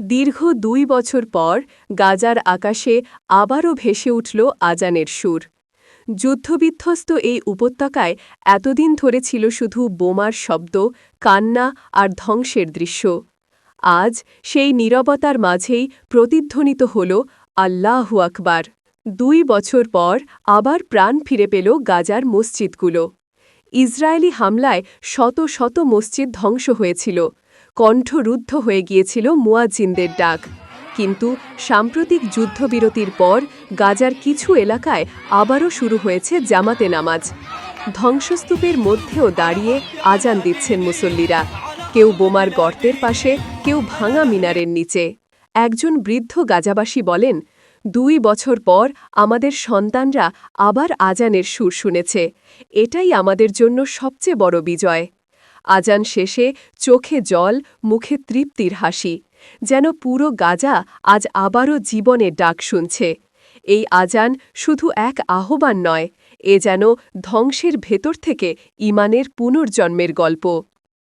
দুই বছর পর গাজার আকাশে আবারও ভেসে উঠল আজানের সুর। যুদ্ধবিধ্বস্ত এই উপত্যকায় এতদিন ধরে ছিল শুধু বোমার শব্দ, কান্না আর ধ্বংসের দৃশ্য। আজ সেই নীরবতার মাঝেই প্রতিধ্বনিত হল আল্লাহু আকবার। দুই বছর পর আবার প্রাণ ফিরে পেল গাজার মসজিদগুলো। ইসরায়েলি হামলায় শত শত মসজিদ ধ্বংস হয়েছিল। কণ্ঠরুদ্ধ হয়ে গিয়েছিল মুয়াজ্জিনদের ডাক। কিন্তু সাম্প্রতিক যুদ্ধবিরতির পর গাজার কিছু এলাকায় আবারও শুরু হয়েছে জামাতে নামাজ। ধ্বংসস্তূপের মধ্যেও দাঁড়িয়ে আজান দিচ্ছেন মুসল্লিরা। কেউ বোমার গর্তের পাশে, কেউ ভাঙা মিনারের নিচে। একজন বৃদ্ধ গাজাবাসী বলেন, দুই বছর পর আমাদের সন্তানরা আবার আজানের সুর শুনেছে। এটাই আমাদের জন্য সবচেয়ে বড় বিজয়। আজান শেষে চোখে জল, মুখে তৃপ্তির হাসি। যেন পুরো গাজা আজ আবারও জীবনের ডাক শুনছে। এই আজান শুধু এক আহ্বান নয়, এ যেন ধ্বংসের ভেতর থেকে ইমানের পুনর্জন্মের গল্প।